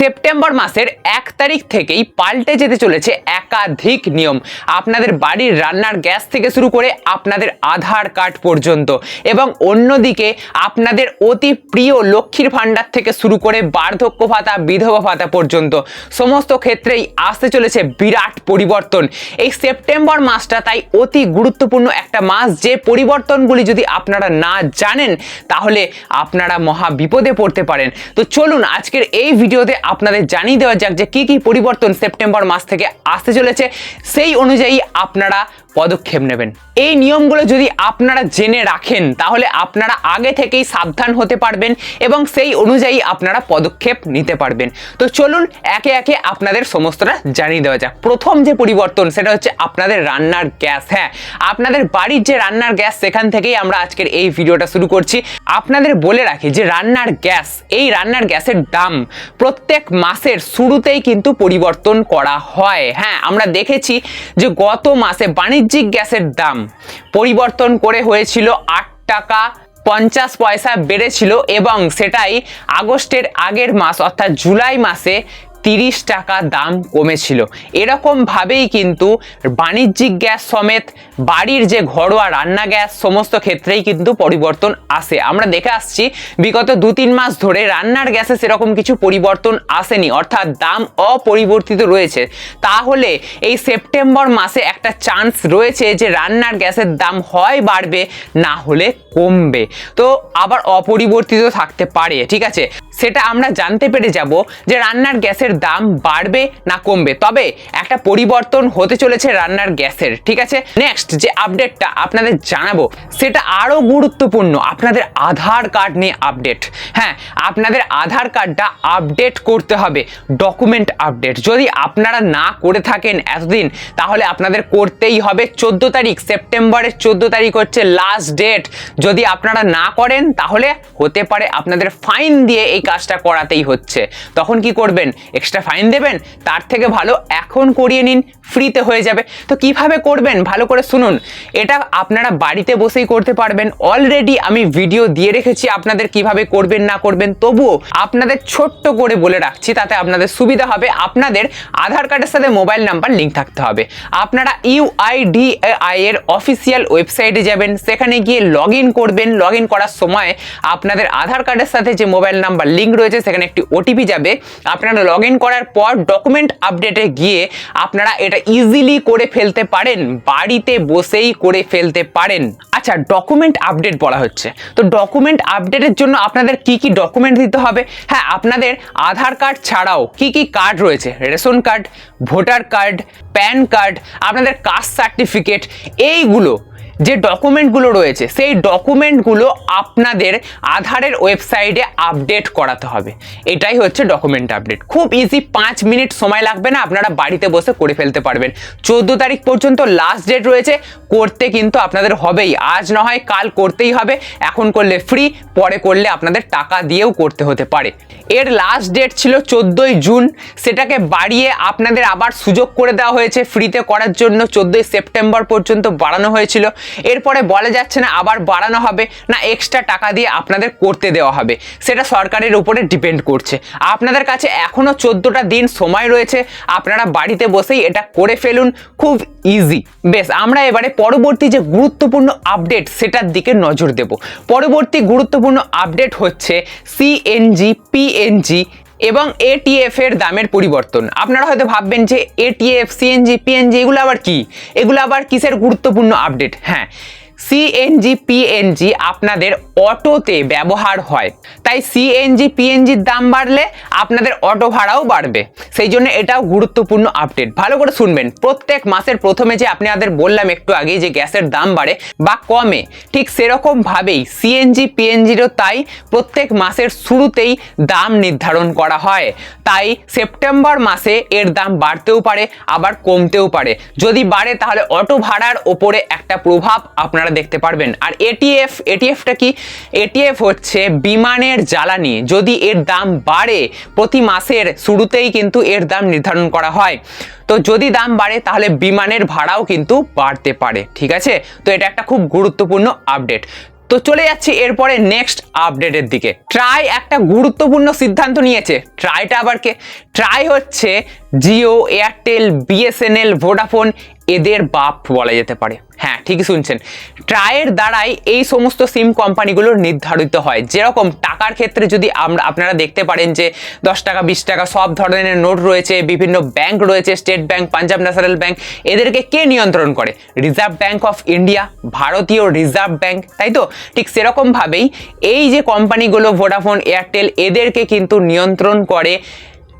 September মাসের এক তারিখ থেকেই পাল্টে যেতে চলেছে একাধিক নিয়ম। আপনাদের বাড়ির রান্নার গ্যাস থেকে শুরু করে আপনাদের আধার কার্ড পর্যন্ত এবং অন্যদিকে আপনাদের অতি প্রিয় লক্ষ্মীর ভাণ্ডার থেকে শুরু করে বার্ধক্য ভাতা, বিধবা ভাতা পর্যন্ত সমস্ত ক্ষেত্রেই আসতে চলেছে বিরাট পরিবর্তন। এই সেপ্টেম্বর মাসটা তাই অতি গুরুত্বপূর্ণ একটা মাস। যে পরিবর্তনগুলি যদি আপনারা না জানেন, তাহলে আপনারা মহা বিপদে পড়তে পারেন। তো চলুন আজকের এই ভিডিওতে আপনাদের জানিয়ে দেওয়া যাক যে কী কী পরিবর্তন সেপ্টেম্বর মাস থেকে আসতে চলেছে। সেই অনুযায়ী আপনারা পদক্ষেপ নেবেন। এই নিয়মগুলো যদি আপনারা জেনে রাখেন, তাহলে আপনারা আগে থেকেই সাবধান হতে পারবেন এবং সেই অনুযায়ী আপনারা পদক্ষেপ নিতে পারবেন। তো চলুন একে একে আপনাদের সমস্তটা জানিয়ে দেওয়া যাক। প্রথম যে পরিবর্তন, সেটা হচ্ছে আপনাদের রান্নার গ্যাস। হ্যাঁ আপনাদের বাড়ির যে রান্নার গ্যাস, সেখান থেকেই আমরা আজকের এই ভিডিওটা শুরু করছি। আপনাদের বলে রাখি যে রান্নার গ্যাস, এই রান্নার গ্যাসের দাম প্রত্যেক মাসের শুরুতেই কিন্তু পরিবর্তন করা হয়। হ্যাঁ আমরা দেখেছি যে গত মাসে বাণিজ্যিক গ্যাসের দাম পরিবর্তন করে হয়েছিল আট টাকা পঞ্চাশ পয়সা বেড়েছিল এবং সেটাই আগস্টের আগের মাস অর্থাৎ জুলাই মাসে তিরিশ টাকা দাম কমেছিল। এরকমভাবেই কিন্তু বাণিজ্যিক গ্যাস সমেত বাড়ির যে ঘরোয়া রান্না গ্যাস সমস্ত ক্ষেত্রেই কিন্তু পরিবর্তন আসে। আমরা দেখে আসছি, বিগত দু তিন মাস ধরে রান্নার গ্যাসে সেরকম কিছু পরিবর্তন আসেনি, অর্থাৎ দাম অপরিবর্তিত রয়েছে। তাহলে এই সেপ্টেম্বর মাসে একটা চান্স রয়েছে যে রান্নার গ্যাসের দাম হয় বাড়বে, না হলে কমবে। তো আবার অপরিবর্তিত থাকতে পারে, ঠিক আছে? সেটা আমরা জানতে পেরে যাব যে রান্নার গ্যাসের দাম বাড়বে না কমবে। তবে একটা পরিবর্তন হতে চলেছে রান্নার গ্যাসের, ঠিক আছে? নেক্সট যে আপডেটটা আপনাদের জানাব, সেটা আরও গুরুত্বপূর্ণ। আপনাদের আধার কার্ড নিয়ে আপডেট হ্যাঁ আপনাদের আধার কার্ডটা আপডেট করতে হবে ডকুমেন্ট আপডেট যদি আপনারা না করে থাকেন এতদিন, তাহলে আপনাদের করতেই হবে। চোদ্দ তারিখ, সেপ্টেম্বরের চোদ্দ তারিখ হচ্ছে লাস্ট ডেট যদি আপনারা না করেন, তাহলে হতে পারে আপনাদের ফাইন দিয়ে এই কাজটা করাতেই হচ্ছে। তখন কি করবেন? এক্সট্রা ফাইন দেবেন, তার থেকে ভালো এখন করিয়ে নিন ফ্রিতে হয়ে যাবে। তো কীভাবে করবেন? ভালো করে শুনুন। এটা আপনারা বাড়িতে বসেই করতে পারবেন। অলরেডি আমি ভিডিও দিয়ে রেখেছি আপনাদের কীভাবে করবেন, না করবেন। তবুও আপনাদের ছোট্ট করে বলে রাখছি, তাতে আপনাদের সুবিধা হবে। আপনাদের আধার কার্ডের সাথে মোবাইল নাম্বার লিঙ্ক থাকতে হবে। আপনারা ইউআইডিআই এর অফিসিয়াল ওয়েবসাইটে যাবেন। সেখানে গিয়ে লগ করবেন। লগ করার সময় আপনাদের আধার কার্ডের সাথে যে মোবাইল নাম্বার লিঙ্ক রয়েছে, সেখানে একটি ওটিপি যাবে। আপনারা লগ ইন করার পর ডকুমেন্ট আপডেটে গিয়ে আপনারা এটা ইজিলি করে ফেলতে পারেন, বাড়িতে বসেই করে ফেলতে পারেন। আচ্ছা ডকুমেন্ট আপডেট বলা হচ্ছে। তো ডকুমেন্ট আপডেটের জন্য আপনাদের কি কি ডকুমেন্ট দিতে হবে? হ্যাঁ আপনাদের আধার কার্ড ছাড়াও কি কি কার্ড রয়েছে? Ration card, voter card, PAN card, আপনাদের কাস্ট সার্টিফিকেট এইগুলো যে ডকুমেন্টগুলো রয়েছে, সেই ডকুমেন্টগুলো আপনাদের আধারের ওয়েবসাইটে আপডেট করাতে হবে। এটাই হচ্ছে ডকুমেন্ট আপডেট খুব ইজি পাঁচ মিনিট সময় লাগবে না, আপনারা বাড়িতে বসে করে ফেলতে পারবেন। চোদ্দ তারিখ পর্যন্ত লাস্ট ডেট রয়েছে, করতে কিন্তু আপনাদের হবেই। আজ না হয় কাল করতেই হবে, এখন করলে ফ্রি পরে করলে আপনাদের টাকা দিয়েও করতে হতে পারে। এর লাস্ট ডেট ছিল চোদ্দোই জুন, সেটাকে বাড়িয়ে আপনাদের আবার সুযোগ করে দেওয়া হয়েছে। ফ্রিতে করার জন্য চোদ্দোই সেপ্টেম্বর পর্যন্ত বাড়ানো হয়েছিল। এরপরে বলা যাচ্ছে না আবার বাড়ানো হবে, না এক্সট্রা টাকা দিয়ে আপনাদের করতে দেওয়া হবে। সেটা সরকারের উপরে ডিপেন্ড করছে। আপনাদের কাছে এখনও চোদ্দোটা দিন সময় রয়েছে, আপনারা বাড়িতে বসেই এটা করে ফেলুন, খুব ইজি বেশ, আমরা এবারে পরবর্তী যে গুরুত্বপূর্ণ আপডেট সেটার দিকে নজর দেব। পরবর্তী গুরুত্বপূর্ণ আপডেট হচ্ছে সিএনজি পিএনজি এবং এটিএফ এর দামের পরিবর্তন। আপনারা হয়তো ভাববেন যে এটিএফ সিএনজি পিএনজি এগুলো আবার কি? এগুলো আবার কিসের গুরুত্বপূর্ণ আপডেট হ্যাঁ সিএনজি পিএনজি আপনাদের অটোতে ব্যবহার হয়। তাই সিএনজি পিএনজির দাম বাড়লে আপনাদের অটো ভাড়াও বাড়বে। সেই জন্য এটাও গুরুত্বপূর্ণ আপডেট। ভালো করে শুনবেন। প্রত্যেক মাসের প্রথমে যে আপনাদের বললাম একটু আগে যে গ্যাসের দাম বাড়ে বা কমে, ঠিক সেরকমভাবেই সিএনজি পিএনজিরও তাই প্রত্যেক মাসের শুরুতেই দাম নির্ধারণ করা হয়। তাই সেপ্টেম্বর মাসে এর দাম বাড়তেও পারে, আবার কমতেও পারে। যদি বাড়ে তাহলে অটো ভাড়ার ওপরে একটা প্রভাব আপনারা দেখতে পারবেন। আর এটিএফ এটিএফটা কি? এটিএফ হচ্ছে বিমানের জ্বালানি। যদি এর দাম বাড়ে, প্রতি মাসের শুরুতেই কিন্তু এর দাম নির্ধারণ করা হয়। তো যদি দাম বাড়ে, তাহলে বিমানের ভাড়াও কিন্তু বাড়তে পারে। ঠিক আছে? তো এটা একটা খুব গুরুত্বপূর্ণ আপডেট তো চলে যাচ্ছি এরপরে নেক্সট আপডেটের দিকে। ট্রাই একটা গুরুত্বপূর্ণ সিদ্ধান্ত নিয়েছে। ট্রাইটা আবার কে? ট্রাই হচ্ছে জিও এয়ারটেল বিএসএনএল ভোডাফোন এদের বাপ বলা যেতে পারে। হ্যাঁ ঠিকই শুনছেন। ট্রায়ের দ্বারাই এই সমস্ত সিম কোম্পানিগুলো নির্ধারিত হয়। যেরকম টাকার ক্ষেত্রে যদি আমরা, আপনারা দেখতে পারেন যে দশ টাকা, বিশ টাকা সব ধরনের নোট রয়েছে, বিভিন্ন ব্যাংক রয়েছে, State Bank, Punjab National Bank, এদেরকে কে নিয়ন্ত্রণ করে? রিজার্ভ ব্যাংক অফ ইন্ডিয়া, ভারতীয় রিজার্ভ ব্যাংক, তাই তো? ঠিক সেরকমভাবেই এই যে কোম্পানিগুলো ভোডাফোন এয়ারটেল এদেরকে কিন্তু নিয়ন্ত্রণ করে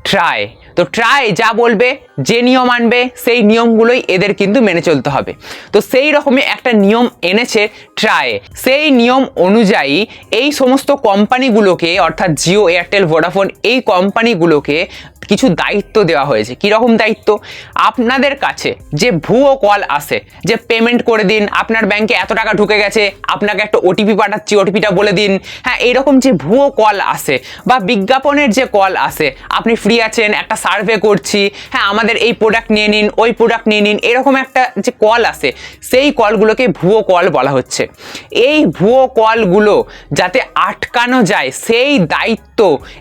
ট্রাই তো ট্রাই যা বলবে, যে নিয়ম আনবে, সেই নিয়মগুলোই এদের কিন্তু মেনে চলতে হবে। তো সেই রকমই একটা নিয়ম এনেছে ট্রাই সেই নিয়ম অনুযায়ী এই সমস্ত কোম্পানিগুলোকে, অর্থাৎ জিও এয়ারটেল ভোডাফোন এই কোম্পানিগুলোকে কিছু দায়িত্ব দেওয়া হয়েছে। কীরকম দায়িত্ব? আপনাদের কাছে যে ভুয়ো কল আসে, যে পেমেন্ট করে দিন, আপনার ব্যাংকে এত টাকা ঢুকে গেছে, আপনাকে একটা ওটিপি পাঠাচ্ছি ওটিপিটা বলে দিন। হ্যাঁ এরকম যে ভুয়ো কল আসে বা বিজ্ঞাপনের যে কল আসে, আপনি ফ্রি আছেন, একটা সার্ভে করছি হ্যাঁ আমাদের এই প্রোডাক্ট নিয়ে নিন, ওই প্রোডাক্ট নিয়ে নিন, এরকম একটা যে কল আসে, সেই কলগুলোকে ভুয়ো কল বলা হচ্ছে। এই ভুয়ো কলগুলো যাতে আটকানো যায়, সেই দায়িত্ব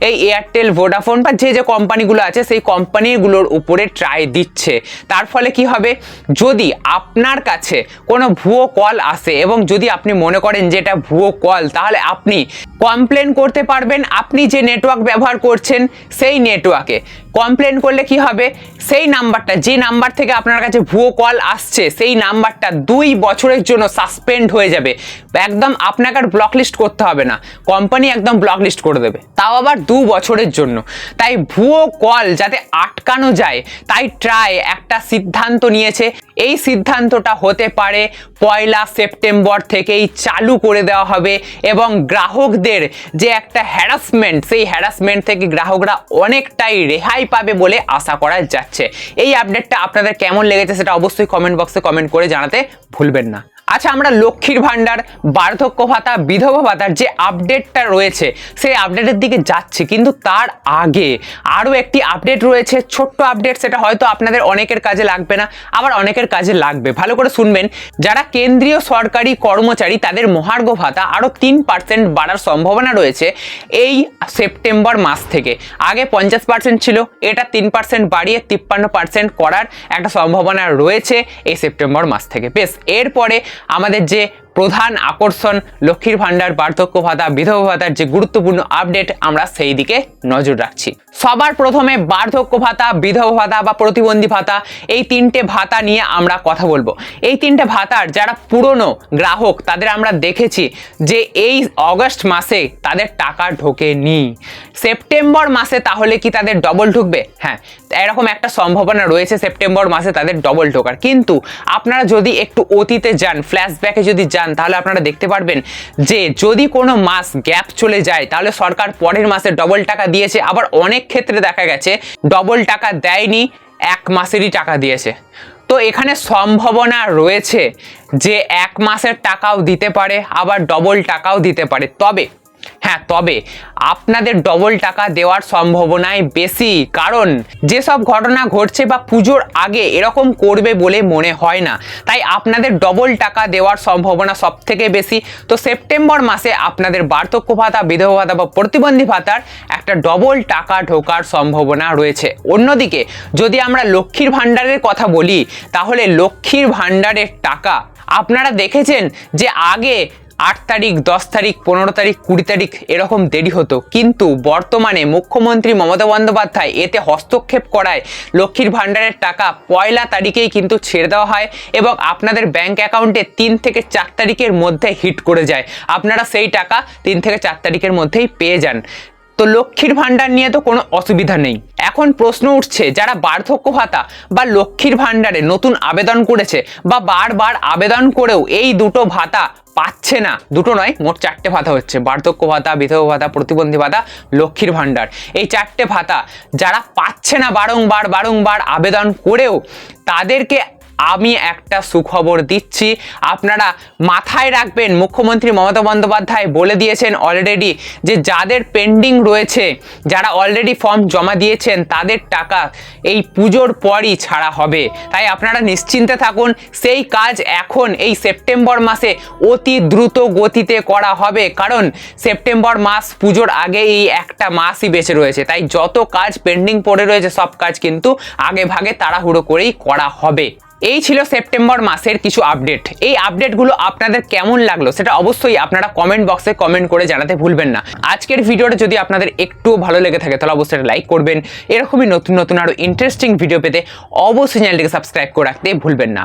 এই এয়ারটেল ভোডাফোন বা যে যে কোম্পানিগুলো আছে, সেই কোম্পানিগুলোর উপরে ট্রাই দিচ্ছে। তার ফলে কি হবে? যদি আপনার কাছে কোনো ভুয়ো কল আসে এবং যদি আপনি মনে করেন যে এটা ভুয়ো কল তাহলে আপনি কমপ্লেন করতে পারবেন। আপনি যে নেটওয়ার্ক ব্যবহার করছেন, সেই নেটওয়ার্কে কমপ্লেন করলে কি হবে? সেই নাম্বারটা, যে নাম্বার থেকে আপনার কাছে ভুয়ো কল আসছে, সেই নাম্বারটা দুই বছরের জন্য সাসপেন্ড হয়ে যাবে। একদম আপনাকে আর ব্লক লিস্ট করতে হবে না। কোম্পানি একদম ব্লক লিস্ট করে দেবে। তাও আবার দু বছরের জন্য। তাই ভুয়ো কল যাতে আটকানো যায়, তাই ট্রাই একটা সিদ্ধান্ত নিয়েছে। এই সিদ্ধান্তটা হতে পারে পয়লা সেপ্টেম্বর থেকেই চালু করে দেওয়া হবে এবং গ্রাহকদের যে একটা হ্যারাসমেন্ট সেই হ্যারাসমেন্ট থেকে গ্রাহকরা অনেকটাই রেহাই পাবে বলে আশা করা যাচ্ছে। এই আপডেটটা আপনাদের কেমন লেগেছে সেটা অবশ্যই কমেন্ট বক্সে কমেন্ট করে জানাতে ভুলবেন না। আচ্ছা আমরা লক্ষ্মীর ভাণ্ডার, বার্ধক্য ভাতা, বিধবা ভাতার যে আপডেটটা রয়েছে, সেই আপডেটের দিকে যাচ্ছি। কিন্তু তার আগে আরও একটি আপডেট রয়েছে, ছোট্ট আপডেট, সেটা হয়তো আপনাদের অনেকের কাজে লাগবে না, আবার অনেকের কাজে লাগবে। ভালো করে শুনবেন, যারা কেন্দ্রীয় সরকারি কর্মচারী, তাদের মহার্ঘ ভাতা আরও তিন পার্সেন্ট বাড়ার সম্ভাবনা রয়েছে এই সেপ্টেম্বর মাস থেকে। আগে পঞ্চাশ পার্সেন্ট ছিল, এটা তিন পার্সেন্ট বাড়িয়ে তিপ্পান্ন পার্সেন্ট করার একটা সম্ভাবনা রয়েছে এই সেপ্টেম্বর মাস থেকে। বেশ, এরপরে আমাদের যে প্রধান আকর্ষণ লক্ষ্মীর ভাণ্ডার, বার্ধক্য ভাতা, বিধবা ভাতার যে গুরুত্বপূর্ণ আপডেট আমরা সেই দিকে নজর রাখছি। সবার প্রথমে বার্ধক্য ভাতা, বিধবা ভাতা বা প্রতিবন্ধী ভাতা, এই তিনটে ভাতা নিয়ে আমরা কথা বলব। এই তিনটে ভাতার যারা পুরনো গ্রাহক, তাদের আমরা দেখেছি যে এই অগস্ট মাসে তাদের টাকা ঢোকে ঢোকেনি। সেপ্টেম্বর মাসে তাহলে কি তাদের ডবল ঢুকবে? হ্যাঁ এরকম একটা সম্ভাবনা রয়েছে, সেপ্টেম্বর মাসে তাদের ডবল ঢোকার। কিন্তু আপনারা যদি একটু অতীতে যান ফ্ল্যাশব্যাকে যদি যান তাহলে আপনারা দেখতে পারবেন যে যদি কোনো মাস গ্যাপ চলে যায়, তাহলে সরকার পরের মাসে ডবল টাকা দিয়েছে। আবার অনেক ক্ষেত্রে দেখা গেছে ডবল টাকা দেয়নি, এক মাসেরই টাকা দিয়েছে। তো এখানে সম্ভাবনা রয়েছে যে এক মাসের টাকাও দিতে পারে, আবার ডবল টাকাও দিতে পারে। তবে হ্যাঁ তবে আপনাদের ডবল টাকা দেওয়ার সম্ভাবনাই বেশি। কারণ যেসব ঘটনা ঘটছে বা পুজোর আগে এরকম করবে বলে মনে হয় না। তাই আপনাদের ডবল টাকা দেওয়ার সম্ভাবনা সব থেকে বেশি। তো সেপ্টেম্বর মাসে আপনাদের বার্ধক্য ভাতা, বিধবা ভাতা বা প্রতিবন্ধী ভাতার একটা ডবল টাকা ঢোকার সম্ভাবনা রয়েছে। অন্যদিকে, যদি আমরা লক্ষ্মীর ভাণ্ডারের কথা বলি, তাহলে লক্ষ্মীর ভাণ্ডারের টাকা, আপনারা দেখেছেন যে আগে আট তারিখ, দশ তারিখ, পনেরো তারিখ, কুড়ি তারিখ এরকম দেরি হতো। কিন্তু বর্তমানে মুখ্যমন্ত্রী মমতা বন্দ্যোপাধ্যায় এতে হস্তক্ষেপ করায় লক্ষ্মীর ভাণ্ডারের টাকা পয়লা তারিখেই কিন্তু ছেড়ে দেওয়া হয় এবং আপনাদের ব্যাংক অ্যাকাউন্টে তিন থেকে চার তারিখের মধ্যে হিট করে যায়। আপনারা সেই টাকা তিন থেকে চার তারিখের মধ্যেই পেয়ে যান। তো লক্ষ্মীর ভাণ্ডার নিয়ে তো কোনো অসুবিধা নেই। এখন প্রশ্ন উঠছে, যারা বার্ধক্য ভাতা বা লক্ষ্মীর ভাণ্ডারে নতুন আবেদন করেছে বা বারবার আবেদন করেও এই দুটো ভাতা পাচ্ছে না, দুটো নয়, মোট চারটে ভাতা হচ্ছে। বার্ধক্য ভাতা, বিধবা ভাতা, প্রতিবন্ধী ভাতা, লক্ষ্মীর ভাণ্ডার। এই চারটে ভাতা যারা পাচ্ছে না বারংবার বারংবার আবেদন করেও, তাদেরকে আমি একটা সুখবর দিচ্ছি। আপনারা মাথায় রাখবেন, মুখ্যমন্ত্রী মমতা বন্দ্যোপাধ্যায় বলে দিয়েছেন অলরেডি যে যাদের পেন্ডিং রয়েছে, যারা অলরেডি ফর্ম জমা দিয়েছেন, তাদের টাকা এই পুজোর পরই ছাড়া হবে। তাই আপনারা নিশ্চিন্তে থাকুন, সেই কাজ এখন এই সেপ্টেম্বর মাসে অতি দ্রুত গতিতে করা হবে। কারণ সেপ্টেম্বর মাস পুজোর আগে এই একটা মাসই বেঁচে রয়েছে। তাই যত কাজ পেন্ডিং পড়ে রয়েছে, সব কাজ কিন্তু আগে ভাগে তাড়াহুড়ো করেই করা হবে। এই ছিল সেপ্টেম্বর মাসের কিছু আপডেট এই আপডেটগুলো আপনাদের কেমন লাগল সেটা অবশ্যই আপনারা কমেন্ট বক্সে কমেন্ট করে জানাতে ভুলবেন না। আজকের ভিডিওটা যদি আপনাদের একটু ভালো লেগে থাকে, তাহলে অবশ্যই লাইক করবেন। এরকমই নতুন নতুন আরও ইন্টারেস্টিং ভিডিও পেতে অবশ্যই চ্যানেলটিকে সাবস্ক্রাইব করে রাখতে ভুলবেন না।